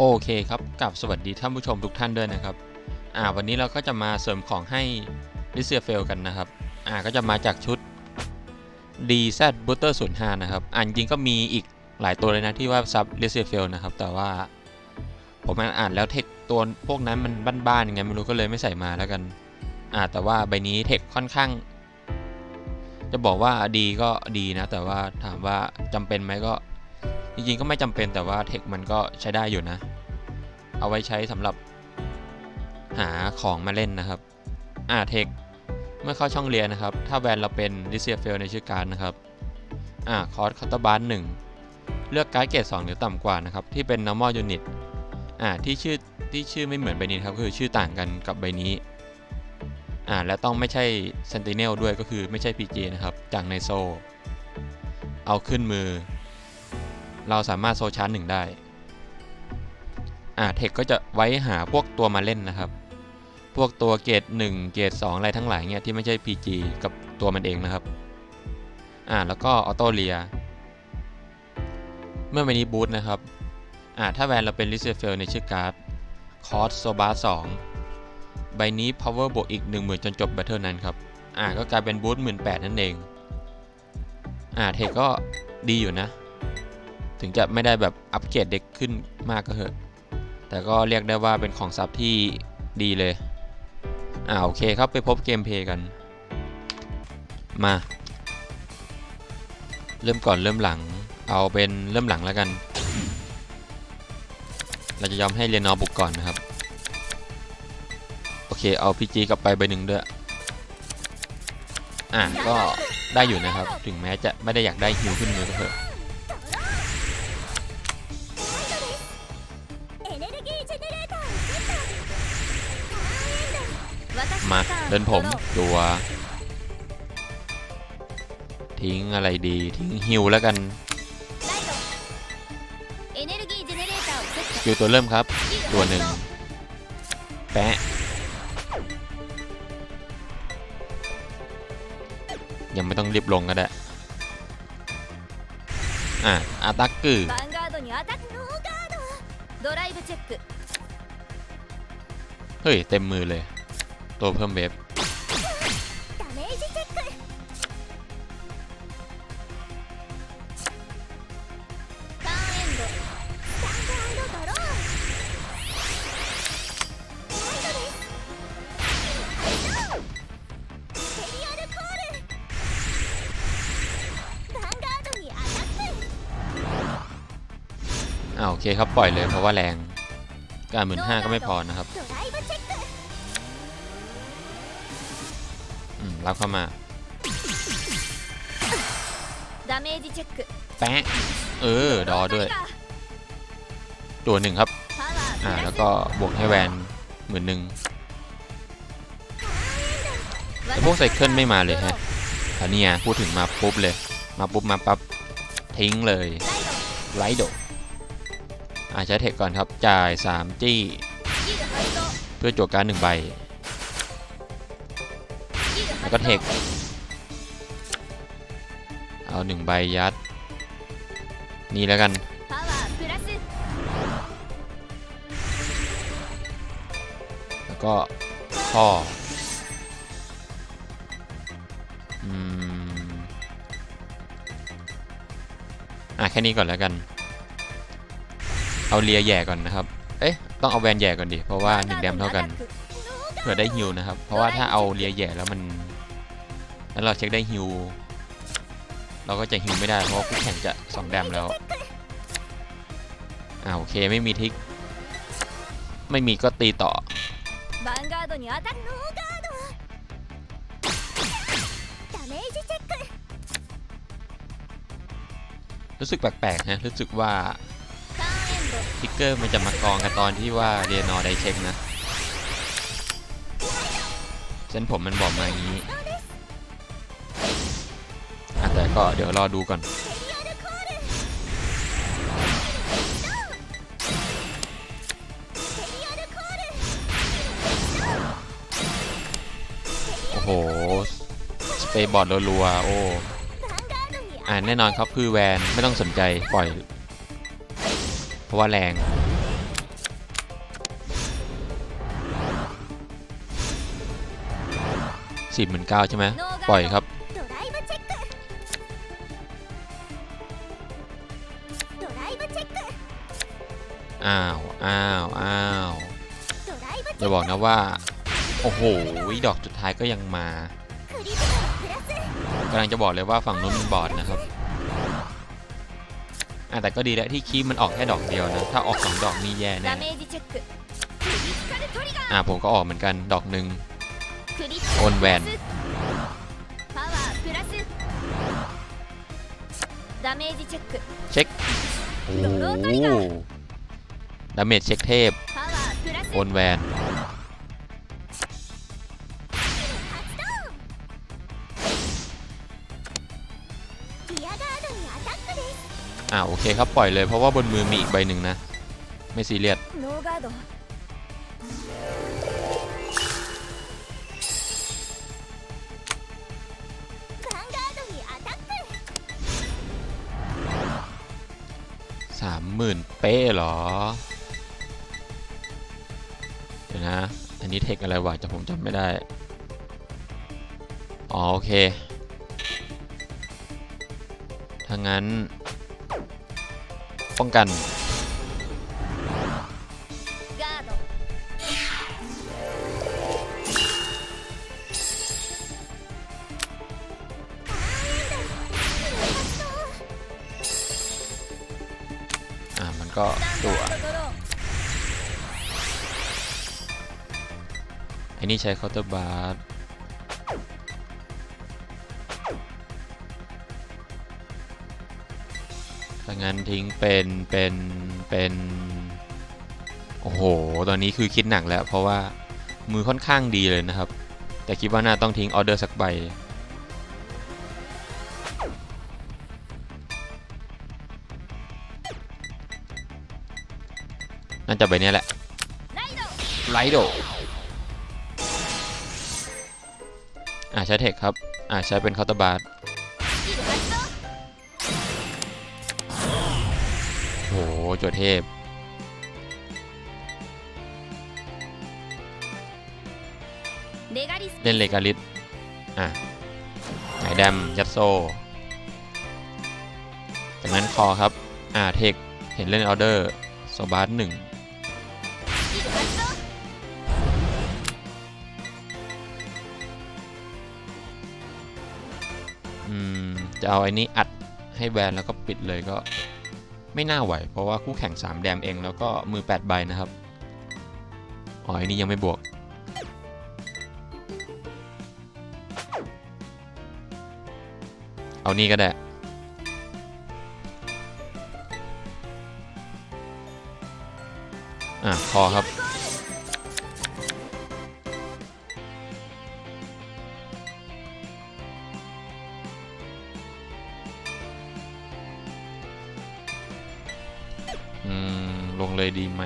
โอเคครับกับสวัสดีท่านผู้ชมทุกท่านด้วยนะครับ อ่าวันนี้เราก็จะมาเสริมของให้ลิเซียเฟลกันนะครับ อ่าก็จะมาจากชุด DZ b u t t e r 05นะครับอ่าจริงก็มีอีกหลายตัวเลยนะที่ว่าซับลิเซียเฟลนะครับ แต่ว่าผมอ่านแล้วเทคตัวพวกนั้นมันบ้านๆยังไงไม่รู้ก็เลยไม่ใส่มาแล้วกัน อ่าแต่ว่าใบนี้เทคค่อนข้าง จะบอกว่าดีก็ดีนะ แต่ว่าถามว่าจำเป็นไหมก็ จริงๆก็ไม่จำเป็นแต่ว่าเทคมันก็ใช้ได้อยู่นะ เอาไว้ใช้สำหรับหาของมาเล่นนะครับอ่าเทคเมื่อเข้าช่องเรียนนะครับ ถ้าแวนเราเป็นลิเซียเฟลในชื่อการนะครับอ่าคอร์สคัตเตอร์บาร์หนึ่งเลือกการ์ดเกรด2หรือต่ำกว่านะครับ ที่เป็น normal unit อ่าที่ชื่อที่ชื่อไม่เหมือนใบนี้ครับก็คือชื่อต่างกันกับใบนี้อ่าและต้องไม่ใช่ Sentinel ด้วยก็คือไม่ใช่ PG นะครับจากในโซ เอาขึ้นมือ เราสามารถโซชาร์หนึ่งได้อ่าเทคก็จะไว้หาพวกตัวมาเล่นนะครับ พวกตัวเกรด1 เกรด2 อะไรทั้งหลายเนี่ยที่ไม่ใช่ PG กับตัวมันเองนะครับอ่าแล้วก็ออโต้เลียเมื่อใบนี้บูทนะครับอ่าถ้าแวนเราเป็นลิเซเฟลในชื่อการ์ดคอร์สโซบา2ใบนี้ power บวกอีก 10,000 จนจบ battle นั้นครับอ่าก็กลายเป็นบูท18,000นั่นเองอ่าเทคก็ดีอยู่นะ ถึงจะไม่ได้แบบอัปเกรดเด็กขึ้นมากก็เถอะ แต่ก็เรียกได้ว่าเป็นของซับที่ดีเลย อ่าโอเคครับไปพบเกมเพย์กัน มา เริ่มก่อนเริ่มหลัง เอาเป็นเริ่มหลังแล้วกัน เราจะยอมให้เรียนนอบุกก่อนนะครับ โอเคเอาพีจีกลับไปใบหนึ่งด้วย อ่าก็ได้อยู่นะครับ ถึงแม้จะไม่ได้อยากได้ฮิวขึ้นมือก็เถอะ เดินผมตัว ทิ้งอะไรดี ทิ้งฮิวแล้วกันอยู่ตัวเริ่มครับ ตัวหนึ่งแปะยังไม่ต้องรีบลงก็ได้ อะอาตักกือเฮ้ย เต็มมือเลย ตัวเพิ่มเบฟ อาโอเคครับปล่อยเลยเพราะว่าแรงการหมื่นห้าก็ไม่พอนะครับอืมรับเข้ามาแปะเออ ดอด้วย ตัวหนึ่งครับ อ่า แล้วก็บวกให้แวนหมื่นหนึ่งแต่พวกไซเคิลไม่มาเลยฮะอันนี้พูดถึงมาปุ๊บเลย มาปุ๊บมาปั๊บทิ้งเลยไลโดาใช้เทคก่อนครับ จ่าย 3 จี้ เพื่อจวการหนึ่งใบ แล้วก็เทค เอาหนึ่งใบยัด นี่แล้วกันแล้วก็ข้ออะแค่นี้ก่อนแล้วกัน เอาเลียแย่ก่อนนะครับ เอ๊ะ ต้องเอาแวนแย่ก่อนดิ เพราะว่าหนึ่งแดมเท่ากัน เผื่อได้ฮิวนะครับ เพราะว่าถ้าเอาเลียแย่แล้วมัน แล้วเราเช็คได้ฮิว เราก็จะฮิวไม่ได้ เพราะคู่แข่งจะสองแดมแล้ว อ่าโอเคไม่มีทิก ไม่มีก็ตีต่อ รู้สึกแปลกๆนะรู้สึกว่า ทิกเกอร์มันจะมากองกับตอนที่ว่าเรียนอได้เช็คนะเส้นผมมันบอกมาอย่างนี้แต่ก็เดี๋ยวรอดูก่อนโหสเปย์บอร์ดรัวๆโอ้ อ่าแน่นอนครับคือแวนไม่ต้องสนใจปล่อย เพราะว่าแรงสี่หมื่นเก้าใช่ไหมปล่อยครับอ้าวอ้าวอ้าวจะบอกนะว่า โอ้โหวิดอกสุดท้ายก็ยังมากำลังจะบอกเลยว่าฝั่งนู้นมันบอดนะครับ อะแต่ก็ดีแล้วที่คีมันออกแค่ดอกเดียวนะ ถ้าออกสองดอกนี่แย่แน่อะผมก็ออกเหมือนกันดอกหนึ่งโอนแวนเช็คโอ้ดาเมจเช็คเทพโอนแวน อ่าโอเคครับปล่อยเลยเพราะว่าบนมือมีอีกใบหนึ่งนะ ไม่ซีเรียสสามหมื่นเป้หรอ เดี๋ยวนะ อันนี้เทคอะไรวะจะผมจำไม่ได้ อ๋อ โอเคถ้างั้น ป้องกัน อ่ามันก็ตัวอันนี้ใช้คอร์เตอร์บาร์ งั้นทิ้งเป็นเป็นเป็นโอ้โห ตอนนี้คือคิดหนักแล้ว เพราะว่ามือค่อนข้างดีเลยนะครับ แต่คิดว่าน่าต้องทิ้งออเดอร์สักใบน่าจะใบนี้แหละไลโดอ่าใช้เทคครับ อ่าใช้เป็นคาตาบาร์ โหโจเทพ เล่นเลกาลิสอะไหนแดมยัดโซจากนั้นคอครับ อ่าเทค เห็นเล่นออเดอร์โซบาร์หนึ่งจะเอาไอ้นี้อัดให้แบนแล้วก็ปิดเลยก็ ไม่น่าไหว เพราะว่าคู่แข่ง 3 แดมเองแล้วก็มือ 8 ใบนะครับอ๋อไอ้นี้ยังไม่บวก เอานี่ก็ได้อะคอครับ เลยดีไหม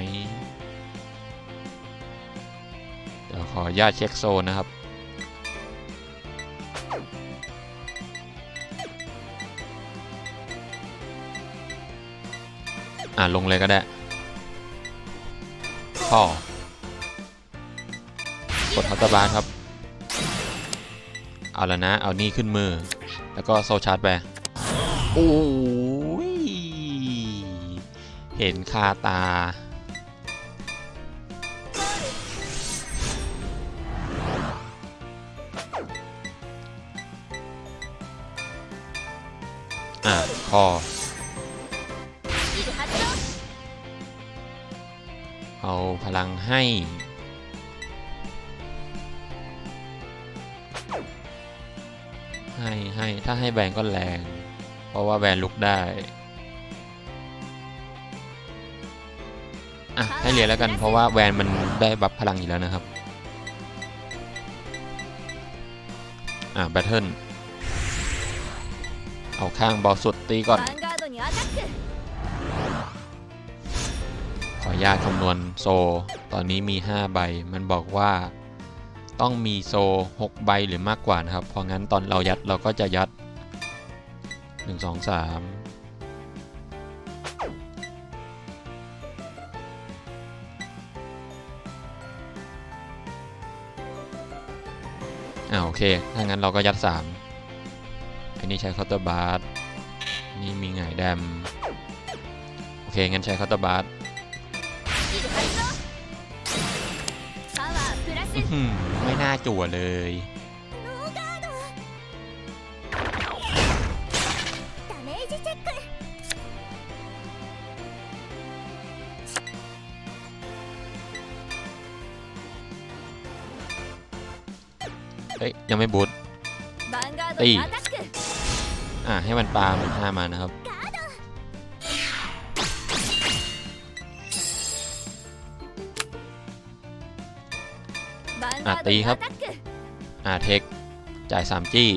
เดี๋ยวขอญาตเช็คโซนนะครับ อ่าลงเลยก็ได้ข้อกดฮัตตบาร์ครับ เอาแล้วนะ เอานี่ขึ้นมือ แล้วก็โซชาร์จไปโอ้ เห็นคาตา อะคอเอาพลังให้ ให้ให้ถ้าให้แบงก็แรง เพราะว่าแบนลุกได้ อะให้เรียนแล้วกันเพราะว่าแวนมันได้บัฟพลังอยู่แล้วนะครับ อะแบทเทิลเอาข้างเบาสุดตีก่อน ขออนุญาตคำนวณโซ ตอนนี้มี 5 ใบ มันบอกว่าต้องมีโซ 6 ใบหรือมากกว่านะครับ เพราะงั้นตอนเรายัดเราก็จะยัด 1 2 3 อ่าโอเค ถ้างั้นเราก็ยัด3อันนี้ใช้คาตเตอร์บาร์สนี่มีไงแดม โอเค งั้นใช้คาตเตอร์บาร์สไม่น่าจั่วเลย อ้ย ยังไม่บูทตีอ่าให้มันปลาเมันห้ามานะครับ อ่าตีครับ อ่าเทค จ่ายสามจี้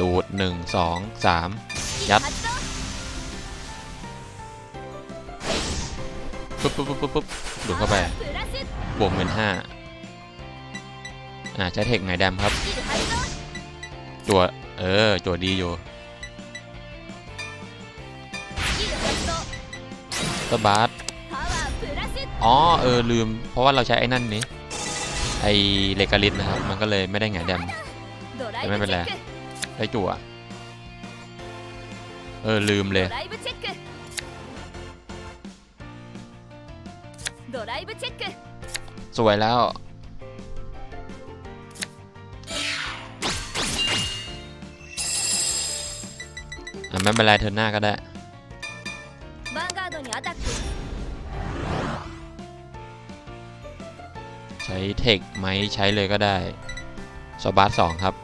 ดูดหนึ่งสอสามยัดปุ๊บปุ๊บปุ๊บปุ๊บดูเข้าไป บวกเป็นห้า อ่าใช้เทคไงแดมครับ จัวเออ จัวดีอยู่สบาร์อ๋อ เออ ลืม เพราะว่าเราใช้ไอ้นั่นนี้ ไอเลกาลิสนะครับ มันก็เลยไม่ได้ไงแดมแต่ไม่เป็นไรได้จั่วเออ ลืมเลยสวยแล้ว แต่ไม่เป็นไรเทินหน้าก็ได้ใช้เทคไหมใช้เลยก็ได้สบาร์สองครับ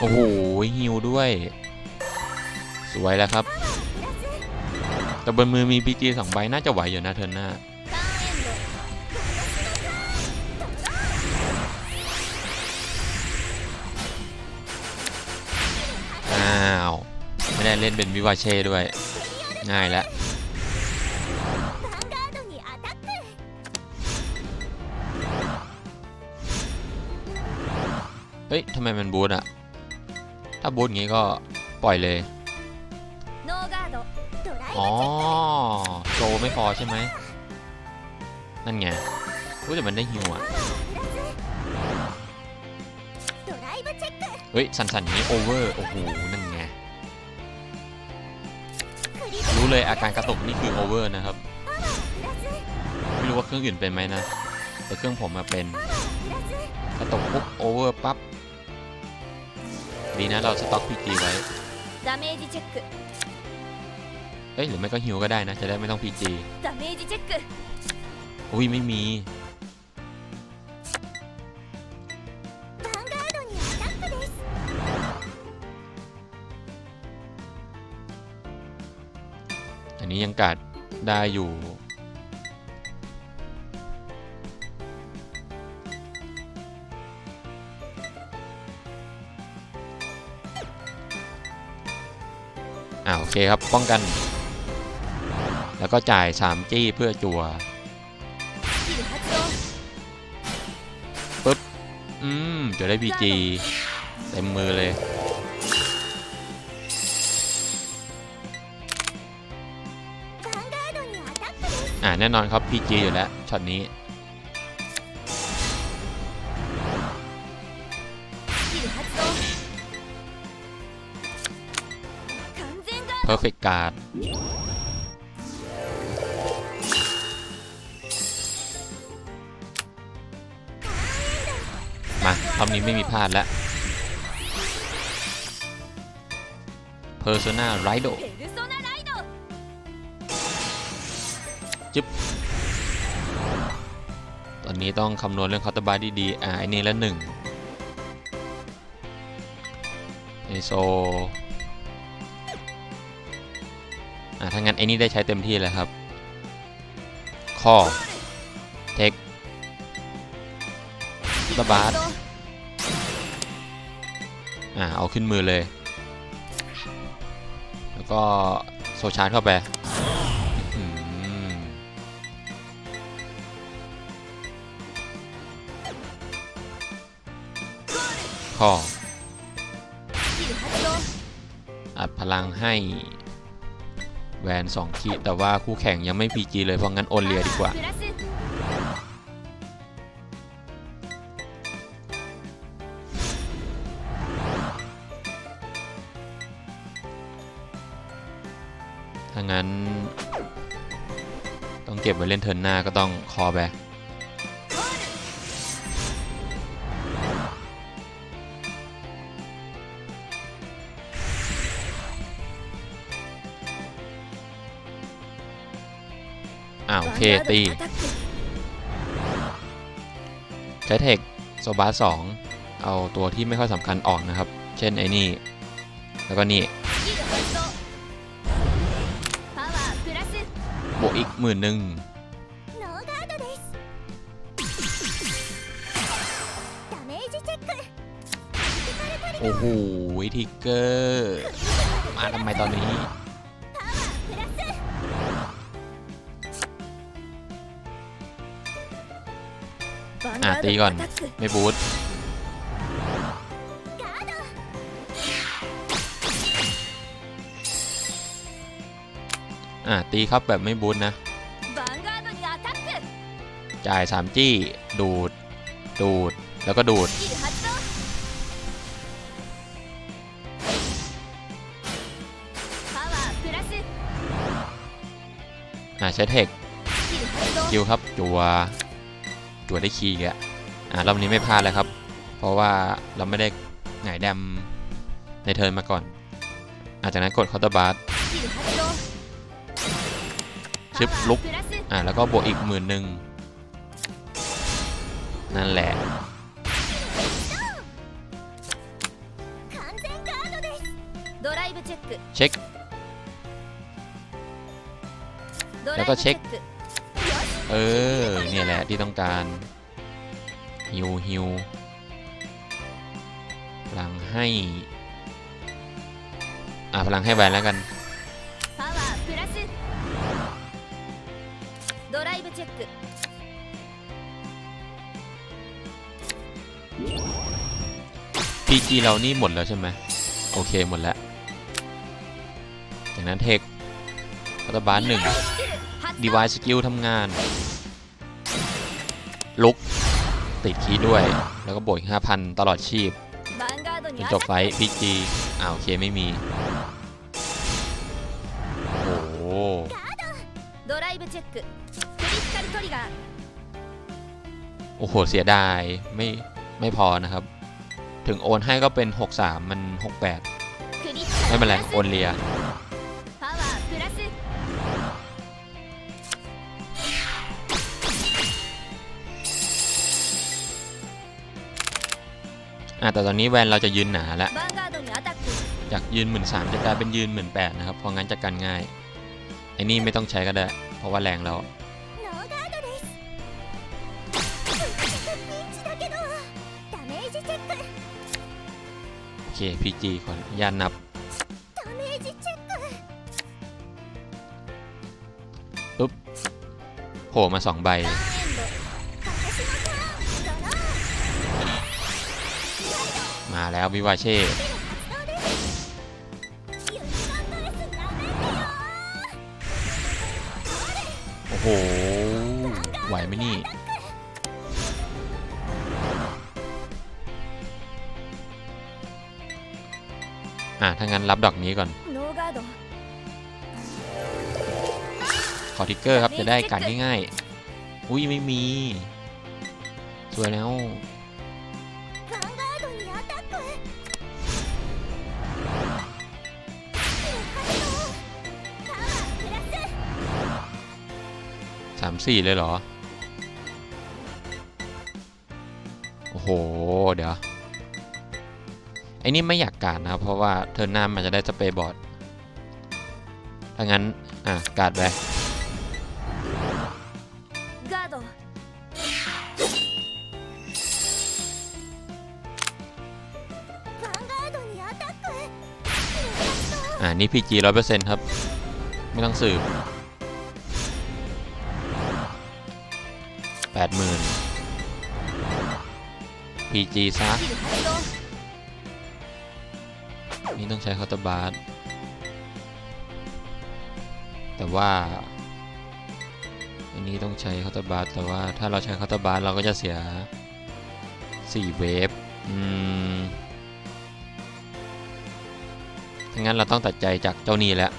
โอ้โหฮิวด้วย สวยแล้วครับ แต่บนมือมีพีจีสองใบน่าจะไหวอยู่นะเทินหน้าอ้าวไม่ได้เล่นเป็นวิวาเช่ด้วย ง่ายแล้วเฮ้ยทำไมมันบูทอะถ้าบูทงี้ก็ปล่อยเลย อ๋อโจไม่พอใช่ไหมนั่นไงรู้แต่มันได้ฮิวอะเฮ้ย สันๆนี้โอเวอร์ โอ้โห นั่นไง รู้เลยอาการกระตุกนี่คือโอเวอร์นะครับ ไม่รู้ว่าเครื่องอื่นเป็นไหมนะ แต่เครื่องผมมาเป็น กระตุกปุ๊บโอเวอร์ปั๊บ ดีนะเราสต็อกพีจีไว้ เอ้ยหรือไม่ก็ฮิวก็ได้นะ จะได้ไม่ต้องพีจีอุ้ยไม่มี อันนี้ยังกัดได้อยู่ อ่าโอเคครับ ป้องกัน แล้วก็จ่าย 3 จี้เพื่อจัวปึ๊บ อืมจะได้ BG เต็มมือเลย อ่าแน่นอนครับ PG อยู่แล้วช็อตนี้เพอร์เฟกต์การ รอบนี้ไม่มีพลาดแล้ว Persona Rido จึ๊บ ตอนนี้ต้องคำนวณเรื่องคาตบาร์ดีๆอ่าไอ้นี่ละหนึ่งไอโซอ่าถ้างั้นไอ้นี่ได้ใช้เต็มที่แล้วครับ ข้อ เทคระบาด่าเอาขึ้นมือเลย แล้วก็โซชาร์เข้าไปข้ออัดพลังให้แวน2ขีแต่ว่าคู่แข่งยังไม่พีจีเลยเพราะงั้นโอนเรียดีกว่าางั้น ต้องเก็บไว้เล่นเทิร์นหน้าก็ต้องคอแบกอ้าวโอเค ตี ใช้เทคโซบาสองเอาตัวที่ไม่ค่อยสำคัญออกนะครับ เช่นไอ้นี่ แล้วก็นี่ มื่นหนึ่งโอ้โหทิกเกอร์มาทำไมตอนนี้อะตีก่อน ไม่บูทอะตีครับแบบไม่บูทนะ จ่าย3จี้ ดูด ดูด แล้วก็ดูด อ่าใช้เทคคิวครับ จัว จัวได้คีก่ะอ่ารอบนี้ไม่พลาดแล้วครับ เพราะว่าเราไม่ได้หงายดำในเทิร์นมาก่อนอาจากนั้นกดคอร์ตบาร์ชิปลุก อ่า แล้วก็บวกอีกหมื่นหนึ่ง นั่นแหละ 完全ガードですドライブチェック เช็ค ドライ แล้วก็ ブ เช็ チェ ค ック เออ เนี่ยแหละที่ต้องการฮิวฮิวพลังให้ อ่ะพลังให้แวนแล้วกัน パワープラスドライブチェック พีจีเรานี่หมดแล้วใช่ไหมโอเคหมดแล้ว จากนั้นเทคพัตบาร์หนึ่งดีวายสกิลทำงาน ลุก ติดคีด้วย แล้วก็บวกห้าพันตลอดชีพจบไฟพีจีอ้าวโอเคไม่มี โอ้โโอ้โห เสียดาย ไม่ ไม่พอนะครับ ถึงโอนให้ก็เป็น 63 มัน 68 ไม่เป็นไร โอนเลียอะแต่ตอนนี้แวนเราจะยืนหนาแล้วจากยืนหมื่นสามจะกลายเป็นยืนหมื่นแปดนะครับ เพราะงั้นจะกันง่ายไอ้นี่ไม่ต้องใช้ก็ได้ เพราะว่าแรงแล้ว คพีจีขออนุญาตนับปุ๊บโผล่มาสองใบ มาแล้ววิวาเช่โอ้โห ไหวไหมนี่ อะถ้างั้นรับดอกนี้ก่อน ขอทิกเกอร์ครับจะได้การง่ายๆ อุ้ยไม่มี สวยแล้วสามสี่เลยเหรอ โอ้โห เดี๋ยว ไอ้นี่ไม่อยากการนะเพราะว่าเทอร์หน้ามันจะได้สเปรย์บอร์ดถ้างั้น อะ การดไปอ่านี่พีจีร้อยเปอร์เซ็นต์ครับ ไม่ต้องสืบแปดหมื่นพีจีซะ นี้ต้องใช้คาตาบาสแต่ว่า อันนี้ต้องใช้คาตาบาสแต่ว่าถ้าเราใช้คาตาบาสเราก็จะเสีย 4 เวฟอืมถ้างั้นเราต้องตัดใจจากเจ้านี้แล้ว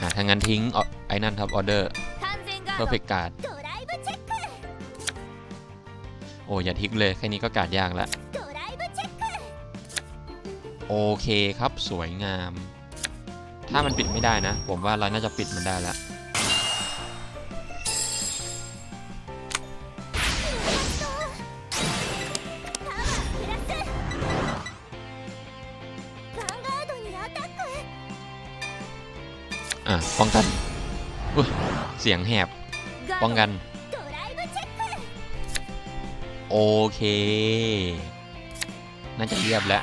อ่าถ้างั้นทิ้งไอ้นั่นครับออเดอร์เพอร์เฟกการ์ดโอ้อย่าทิ้งเลย แค่นี้ก็การ์ดยากแล้ว โอเคครับสวยงาม ถ้ามันปิดไม่ได้นะ ผมว่าเราน่าจะปิดมันได้แล้วอะป้องกันเสียงแหบ ป้องกัน โอเค น่าจะเรียบแล้ว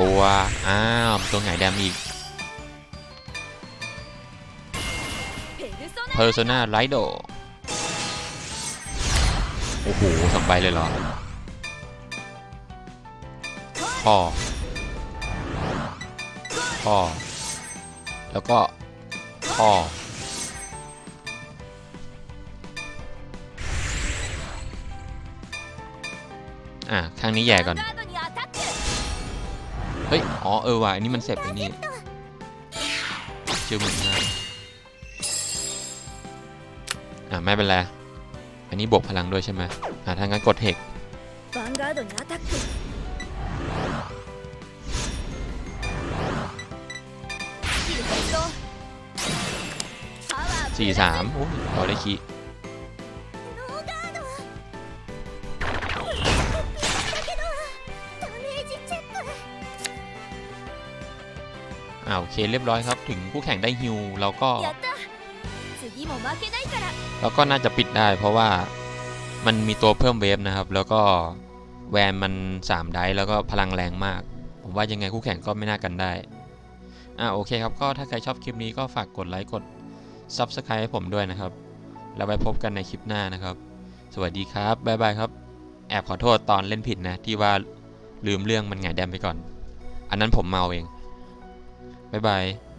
ตัวอ้าวตัวไหนแดมอีกเพอร์โซนาไลโดโอ้โหสองใบเลยเหรอพ่อพ่อแล้วก็พ่ออะข้างนี้แย่ก่อน เฮ้ย อ๋อ เออว่ะอันนี้มันเสพไอ้นี่เจอเหมือนกันอ่าไม่เป็นไร อันนี้บวกพลังด้วยใช่ไหมอ่าถ้างั้นกดเฮกสี่สามโอ้เรอได้คีย์่าโอเคเรียบร้อยครับ ถึงคู่แข่งได้ฮิวเราก็เราก็น่าจะปิดได้ เพราะว่ามันมีตัวเพิ่มเวฟนะครับ แล้วก็แวนมัน3ได้แล้วก็พลังแรงมาก ผมว่ายังไงคู่แข่งก็ไม่น่ากันได้อ่าโอเคครับ ก็ถ้าใครชอบคลิปนี้ก็ฝากกดไลค์กด Subscribe ให้ผมด้วยนะครับ แล้วไปพบกันในคลิปหน้านะครับ สวัสดีครับ บ๊ายบายครับ แอบขอโทษตอนเล่นผิดนะ ที่ว่าลืมเรื่องมันไงาแดมไปก่อน อันนั้นผมเมาเอง บ๊ายบาย